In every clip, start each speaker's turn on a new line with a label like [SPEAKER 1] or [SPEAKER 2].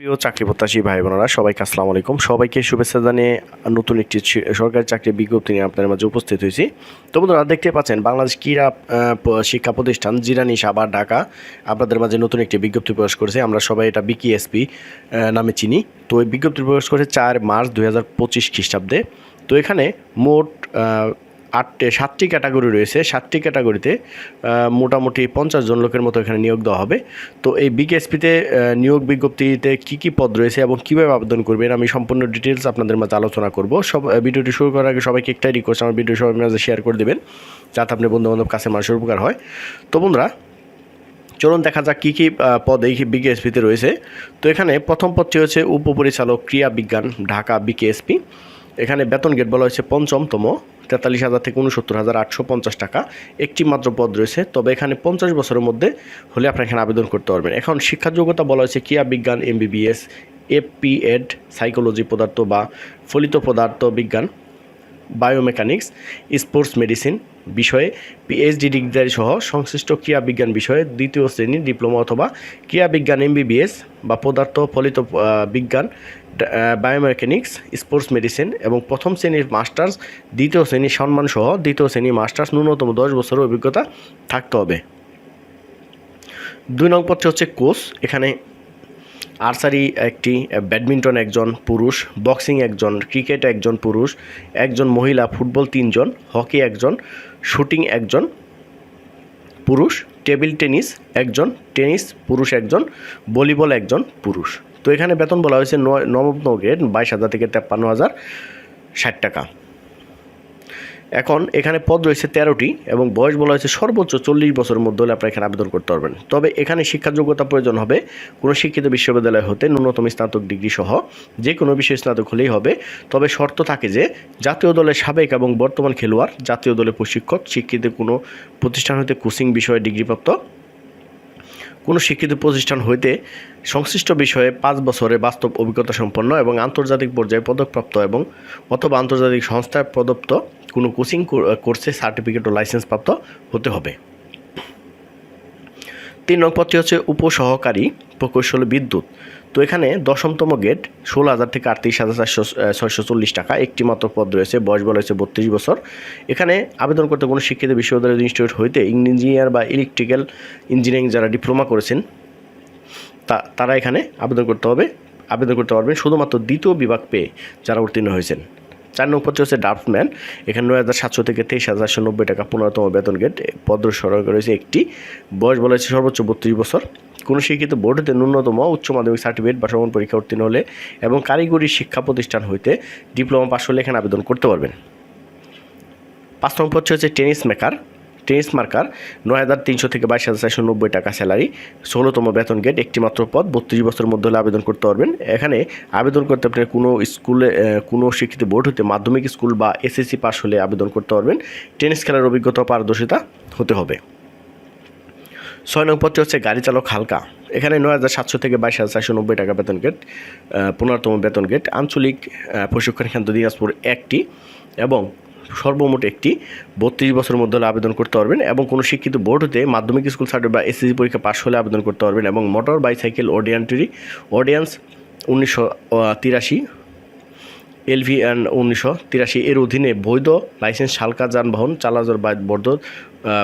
[SPEAKER 1] প্রিয় চাকরি প্রত্যাশী ভাই বোনেরা সবাইকে আসসালামু আলাইকুম। সবাইকে শুভেচ্ছা জানিয়ে নতুন একটি সরকারি চাকরির বিজ্ঞপ্তি নিয়ে আপনাদের মাঝে উপস্থিত হয়েছি। তো বন্ধুরা, দেখতে পাচ্ছেন বাংলাদেশ ক্রীড়া শিক্ষা প্রতিষ্ঠান জিরানি সাভার ঢাকা। আপনাদের মাঝে নতুন একটি বিজ্ঞপ্তি প্রকাশ করেছে। আমরা সবাই এটা বিকিএসপি নামে চিনি। তো এই বিজ্ঞপ্তি প্রকাশ করেছে চার মার্চ দুই হাজার পঁচিশ খ্রিস্টাব্দে। তো এখানে মোট আটটে, সাতটি ক্যাটাগরি রয়েছে। সাতটি ক্যাটাগরিতে মোটামুটি পঞ্চাশ জন লোকের মতো এখানে নিয়োগ দেওয়া হবে। তো এই বিকেএসপিতে নিয়োগ বিজ্ঞপ্তিতে কী কী পদ রয়েছে এবং কীভাবে আবেদন করবেন আমি সম্পূর্ণ ডিটেলস আপনাদের মাঝে আলোচনা করব। সব ভিডিওটি শুরু করার আগে সবাইকে একটাই রিকোয়েস্ট আমার ভিডিও সবাই মাঝে শেয়ার করে দেবেন, যাতে আপনি বন্ধুবান্ধব কাছে মানুষের উপকার হয়। তো বন্ধুরা, চলুন দেখা যাক কী কী পদ এই বিকেএসপিতে রয়েছে। তো এখানে প্রথম পদটি হচ্ছে উপপরিচালক ক্রিয়া বিজ্ঞান, ঢাকা বিকেএসপি। এখানে বেতন গেট বলা হয়েছে পঞ্চমতম, তেতাল্লিশ হাজার থেকে উনসত্তর হাজার আটশো পঞ্চাশ টাকা। একটি মাত্র পদ রয়েছে, তবে এখানে পঞ্চাশ বছরের মধ্যে হলে আপনি এখানে আবেদন করতে পারবেন। এখন শিক্ষার যোগ্যতা বলা হয়েছে ক্রিয়া বিজ্ঞান, এমবিবিএস এপি এড সাইকোলজি পদার্থ বা ফলিত পদার্থ বিজ্ঞান, বায়োমেকানিক্স, স্পোর্টস মেডিসিন বিষয়ে পিএইচডি ডিগ্রি সহ সংশ্লিষ্ট ক্রিয়া বিজ্ঞান বিষয়ে দ্বিতীয় শ্রেণির ডিপ্লোমা অথবা ক্রিয়া বিজ্ঞান এমবিবিএস বা পদার্থ ফলিত বিজ্ঞান বায়োমেকানিক্স স্পোর্টস মেডিসিন এবং প্রথম শ্রেণির মাস্টার্স দ্বিতীয় শ্রেণির সম্মান সহ দ্বিতীয় শ্রেণির মাস্টার্স ন্যূনতম দশ বছরের অভিজ্ঞতা থাকতে হবে। দুই নং পত্রে হচ্ছে কোচ এখানে আর্চারি একটি ব্যাডমিন্টন একজন পুরুষ, বক্সিং একজন, ক্রিকেট একজন পুরুষ, একজন মহিলা, ফুটবল তিনজন, হকি একজন, শুটিং একজন পুরুষ, টেবিল টেনিস একজন টেনিস পুরুষ একজন, ভলিবল একজন পুরুষ। তো এখানে বেতন বলা হয়েছে নবম গ্রেড বাইশ হাজার থেকে তেপ্পান্ন হাজার ষাট টাকা। এখন এখানে পদ রয়েছে তেরোটি এবং বয়স বলা হয়েছে সর্বোচ্চ চল্লিশ বছরের মধ্যে হলে আপনারা এখানে আবেদন করতে পারবেন। তবে এখানে শিক্ষা যোগ্যতা প্রয়োজন হবে কোনো শিক্ষিত বিশ্ববিদ্যালয় হতে ন্যূনতম স্নাতক ডিগ্রি সহ যে কোনো বিষয়ে স্নাতক হলেই হবে। তবে শর্ত থাকে যে জাতীয় দলের সাবেক এবং বর্তমান খেলোয়াড়, জাতীয় দলের প্রশিক্ষক, শিক্ষিত কোনো প্রতিষ্ঠান হতে কোচিং বিষয়ে ডিগ্রিপ্রাপ্ত, কোনো শিক্ষিত প্রতিষ্ঠান হইতে সংশ্লিষ্ট বিষয়ে পাঁচ বছরে বাস্তব অভিজ্ঞতা সম্পন্ন এবং আন্তর্জাতিক পর্যায়ে পদকপ্রাপ্ত এবং অথবা আন্তর্জাতিক সংস্থায় প্রদত্ত কোনো কোচিং কোর্সে সার্টিফিকেট ও লাইসেন্স প্রাপ্ত হতে হবে। তিন নং পদটি হচ্ছে উপসহকারী প্রকৌশল বিদ্যুৎ। তো এখানে দশমতম গেট ষোলো হাজার থেকে আটত্রিশ হাজার চারশো ছয়শো চল্লিশ টাকা একটি মাত্র পদ রয়েছে, বয়স বলা হয়েছে বত্রিশ বছর। এখানে আবেদন করতে কোনো শিক্ষিত বিশ্ববিদ্যালয় ইনস্টিটিউট হইতে ইঞ্জিনিয়ার বা ইলেকট্রিক্যাল ইঞ্জিনিয়ারিং যারা ডিপ্লোমা করেছেন, তা, তারা এখানে আবেদন করতে হবে। আবেদন করতে পারবেন শুধুমাত্র দ্বিতীয় বিভাগ পেয়ে যারা উত্তীর্ণ হয়েছেন। চার নম্বর পদটি হচ্ছে ড্রাফটম্যান এখানে নয় হাজার সাতশো থেকে তেইশ হাজার নব্বই টাকা পনেরোতম বেতন গেট পদ সরকার রয়েছে একটি। বয়স বলা হয়েছে সর্বোচ্চ বত্রিশ বছর। কোনো শিক্ষিত বোর্ড হতে ন্যূনতম উচ্চ মাধ্যমিক সার্টিফিকেট বা সমান পরীক্ষা উত্তীর্ণ হলে এবং কারিগরি শিক্ষা প্রতিষ্ঠান হইতে ডিপ্লোমা পাশ হলে এখানে আবেদন করতে পারবেন। পাঁচ নম্বর পদটি হচ্ছে টেনিস মেকার টেনিস মার্কার নয় হাজার তিনশো থেকে বাইশ হাজার চারশো নব্বই টাকা স্যালারি। ষোলোতম বেতন গেট একটি মাত্র পদ। বত্রিশ বছরের মধ্যে হলে আবেদন করতে পারবেন। এখানে আবেদন করতে আপনি কোনো স্কুলে কোনো শিক্ষিত বোর্ড হতে মাধ্যমিক স্কুল বা এসএসসি পাস হলে আবেদন করতে পারবেন। টেনিস খেলার অভিজ্ঞতা পারদর্শিতা হতে হবে। ছয় নং পদটি হচ্ছে গাড়ি চালক হালকা। এখানে নয় হাজার সাতশো থেকে বাইশ হাজার চারশো নব্বই টাকা বেতন গেট পনেরোতম বেতন গেট। আঞ্চলিক প্রশিক্ষণ কেন্দ্র দিনাজপুর একটি এবং সর্বমোট একটি বত্রিশ বছরের মধ্যে হলে আবেদন করতে পারবেন এবং কোনো শিক্ষিত বোর্ড হতে মাধ্যমিক স্কুল সার্টিফিকেট বা এসএসসি পরীক্ষা পাশ হলে আবেদন করতে পারবেন এবং মোটর, বাইসাইকেল, অডিয়ান্টরি, অডিয়েন্স উনিশশো তিরাশি, এলভি অ্যান্ড উনিশশো তিরাশি এর অধীনে বৈধ লাইসেন্স হালকা যানবাহন চালাচল বা বর্ধ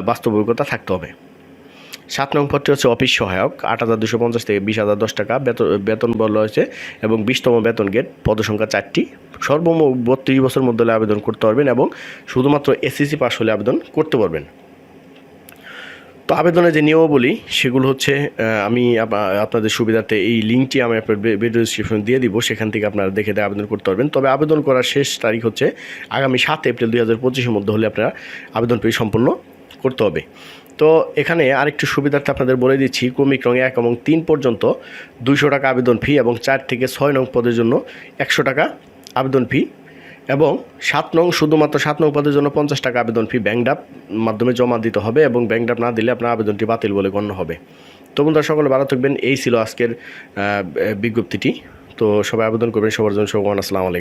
[SPEAKER 1] বাস্তবিকতা থাকতে হবে। সাত নং পদটি হচ্ছে অফিস সহায়ক, আট হাজার দুশো পঞ্চাশ থেকে বিশ হাজার দশ টাকা বেতন বেতন বলা হয়েছে এবং বিশতম বেতন গেট পদসংখ্যা চারটি। সর্বমোট বত্রিশ বছর মধ্যে আবেদন করতে পারবেন এবং শুধুমাত্র এসএসসি পাস হলে আবেদন করতে পারবেন। তো আবেদনের যে নিয়মাবলী, সেগুলো হচ্ছে আমি আপ- আপনাদের সুবিধার্থে এই লিঙ্কটি আমি আপনার ভিডিও ডিসক্রিপশন দিয়ে দিব, সেখান থেকে আপনারা দেখে দিয়ে আবেদন করতে পারবেন। তবে আবেদন করার শেষ তারিখ হচ্ছে আগামী সাত এপ্রিল দুই হাজার পঁচিশের মধ্যে হলে আপনারা আবেদন পেয়ে সম্পূর্ণ করতে হবে। তো এখানে আরেকটু সুবিধার্থে আপনাদের বলে দিচ্ছি, ক্রমিক রঙে এক এবং তিন পর্যন্ত দুইশো টাকা আবেদন ফি এবং চার থেকে ছয় নং পদের জন্য একশো টাকা আবেদন ফি এবং সাত নং, শুধুমাত্র সাত নং পদের জন্য পঞ্চাশ টাকা আবেদন ফি ব্যাংক ডাপ মাধ্যমে জমা দিতে হবে এবং ব্যাংক ডাপ না দিলে আপনার আবেদনটি বাতিল বলে গণ্য হবে। তো বন্ধুরা, সকলে ভালো থাকবেন। এই ছিল আজকের বিজ্ঞপ্তিটি। তো সবাই আবেদন করবেন। সবার জন্য সবার আসসালামু আলাইকুম।